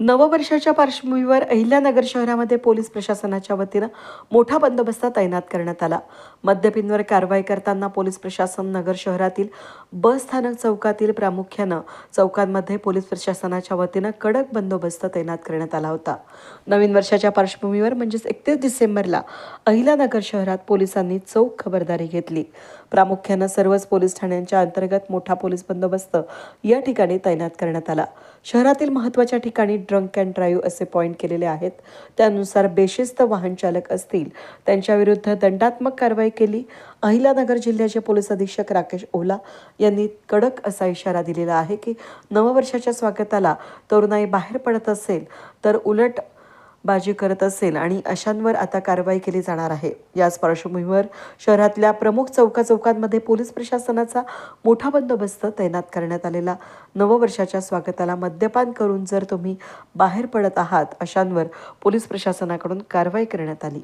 नववर्षाच्या पार्श्वभूमीवर अहिल्यानगर शहरामध्ये पोलीस प्रशासनाच्या वतीनं मोठा बंदोबस्त तैनात करण्यात आला. मद्यपींवर कारवाई करताना पोलीस प्रशासन नगर शहरातील बस स्थानक चौकातील प्रामुख्यानं चौकांमध्ये पोलीस प्रशासनाच्या वतीनं कडक बंदोबस्त तैनात करण्यात आला होता. नवीन वर्षाच्या पार्श्वभूमीवर म्हणजेच एकतीस डिसेंबरला अहिल्यानगर शहरात पोलिसांनी चौक खबरदारी घेतली. प्रामुख्यानं सर्वच पोलीस ठाण्यांच्या अंतर्गत मोठा पोलीस बंदोबस्त या ठिकाणी तैनात करण्यात आला. शहरातील महत्त्वाच्या ठिकाणी ड्रंक अँड ड्राईव्ह असे पॉईंट केलेले आहेत. त्यानुसार बेशिस्त वाहन चालक असतील. त्यांच्याविरुद्ध दंडात्मक कारवाई केली. अहिलानगर जिल्ह्याचे पोलीस अधीक्षक राकेश ओला यांनी कडक असा इशारा दिलेला आहे की नववर्षाच्या स्वागताला तरुणाई बाहेर पडत असेल तर उलट बाजी करत असेल आणि अशांवर आता कारवाई केली जाणार आहे. याच पार्श्वभूमीवर शहरातल्या प्रमुख चौका चौकांमध्ये पोलीस प्रशासनाचा मोठा बंदोबस्त तैनात करण्यात आलेला. नववर्षाच्या स्वागताला मद्यपान करून जर तुम्ही बाहेर पडत आहात अशांवर पोलीस प्रशासनाकडून कारवाई करण्यात आली.